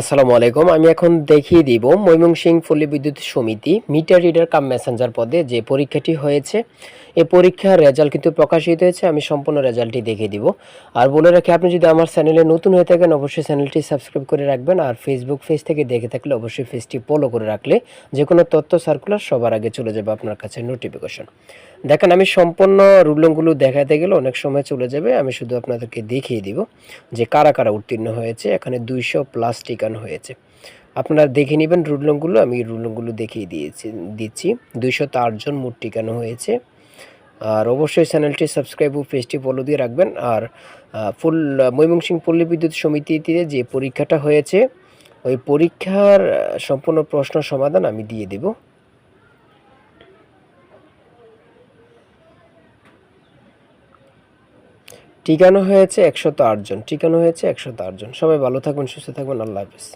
আসসালামু আলাইকুম। আমি এখন দেখিয়ে দিব ময়মনসিংহ পল্লী বিদ্যুৎ সমিতি, মিটার রিডার কাম মেসেঞ্জার পদে যে পরীক্ষাটি হয়েছে। এই পরীক্ষার রেজাল্ট কিন্তু প্রকাশিত হয়েছে, আমি সম্পূর্ণ রেজাল্টটি দেখিয়ে দিব। আর বলে রাখি, আপনি যদি আমার চ্যানেলে নতুন হয়ে থাকেন, অবশ্যই চ্যানেলটি সাবস্ক্রাইব করে রাখবেন আর ফেসবুক পেজ থেকে দেখে থাকলে অবশ্যই পেজটি ফলো করে রাখলে যে কোনো তথ্য সার্কুলার সবার আগে চলে যাবে আপনার কাছে নোটিফিকেশন দেখেন, আমি সম্পূর্ণ রুলংগুলো দেখাতে গেলে অনেক সময় চলে যাবে, আমি শুধু আপনাদেরকে দেখিয়ে দিব যে কারা কারা উত্তীর্ণ হয়েছে। এখানে দুইশো প্লাস টিকানো হয়েছে। আপনারা দেখে নেবেন রুলংগুলো আমি রুলংগুলো দেখিয়ে দিয়েছি, দিচ্ছি। দুইশো জন মোট টিকানো হয়েছে। আর অবশ্যই চ্যানেলটি সাবস্ক্রাইব ও পেজটি ফলো দিয়ে রাখবেন। আর ফুল, ময়মনসিং পল্লী বিদ্যুৎ সমিতিতে যে পরীক্ষাটা হয়েছে, ওই পরীক্ষার, সম্পূর্ণ প্রশ্ন সমাধান আমি দিয়ে দেব। টিকানো হয়েছে একশত আটজন টিকানো হয়েছে একশত আটজন সবাই ভালো থাকবেন, সুস্থ থাকবেন, আল্লাহ হাফিজ।